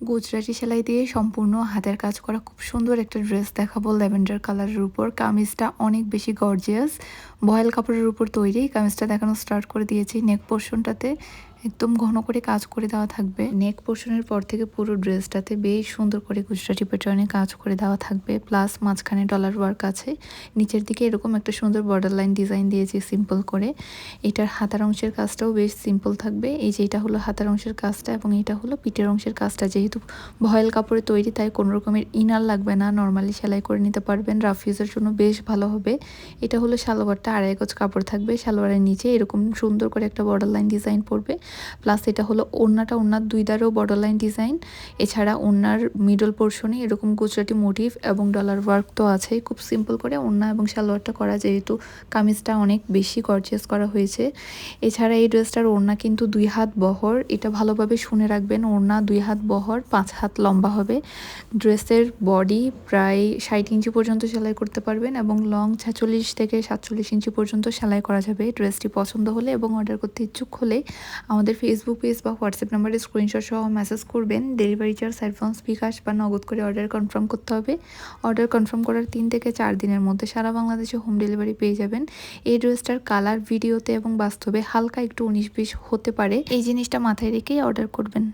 গুজরাটি সেলাই দিয়ে সম্পূর্ণ হাতের কাজ করা খুব সুন্দর একটা ড্রেস দেখাবো, ল্যাভেন্ডার কালারের উপর। কামিজটা অনেক বেশি গর্জিয়াস ভয়েল কাপড়ের উপর তৈরি। কামিজটা দেখানো স্টার্ট করে দিয়েছি নেক পোর্শনটাতে একদম ঘন করে কাজ করে দেওয়া থাকবে। নেক পোর্শনের পর থেকে পুরো ড্রেসটাতে বেশ সুন্দর করে গুজরাটি প্যাটার্নে কাজ করে দেওয়া থাকবে, প্লাস মাঝখানে ডলার ওয়ার্ক আছে। নিচের দিকে এরকম একটা সুন্দর বর্ডার লাইন ডিজাইন দিয়েছি সিম্পল করে। এটার হাতার অংশের কাজটাও বেশ সিম্পল থাকবে। এই যে এটা হলো হাতার অংশের কাজটা এবং এটা হলো পিঠের অংশের কাজটা। যেহেতু ভয়েল কাপড়ে তৈরি, তাই কোনো রকমের ইনার লাগবে না। নর্মালি সেলাই করে নিতে পারবেন। রাফ ইউজের জন্য বেশ ভালো হবে। এটা হলো সালোয়ারটা আড়াই গজ কাপড় থাকবে। সালোয়ারের নিচে এরকম সুন্দর করে একটা বর্ডার লাইন ডিজাইন পড়বে। প্লাস এটা হলো ওড়নাটা, ওড়নার দুই দ্বারও বর্ডার লাইন ডিজাইন এছাড়া ওড়নার মিডল পোর্শনে এরকম গুজরাটি মোটিভ এবং ডলার ওয়ার্ক তো আছেই। খুব সিম্পল করে ওড়না এবং সালোয়ারটা করা, যেহেতু কামিজটা অনেক বেশি গর্জিয়াস করা হয়েছে। এছাড়া এই ড্রেসটার ওড়না কিন্তু দুই হাত বহর। এটা ভালোভাবে শুনে রাখবেন, ওড়না দুই হাত বহর, পাঁচ হাত লম্বা হবে। ড্রেসের বডি প্রায় ষাট ইঞ্চি পর্যন্ত সেলাই করতে পারবেন এবং লং ছেচল্লিশ থেকে সাতচল্লিশ ইঞ্চি পর্যন্ত সেলাই করা যাবে। ড্রেসটি পছন্দ হলে এবং অর্ডার করতে ইচ্ছুক হলে আমাদের ফেসবুক পেজ বা হোয়াটসঅ্যাপ নাম্বারে স্ক্রিনশট সহ মেসেজ করবেন। ডেলিভারি চার্জ অ্যাডভান্স বিকাশ বা নগদ করে অর্ডার কনফার্ম করতে হবে। অর্ডার কনফার্ম করার তিন থেকে চার দিনের মধ্যে সারা বাংলাদেশে হোম ডেলিভারি পেয়ে যাবেন। এই ড্রেসটার কালার ভিডিওতে এবং বাস্তবে হালকা একটু উনিশ বিশ হতে পারে। এই জিনিসটা মাথায় রেখেই অর্ডার করবেন।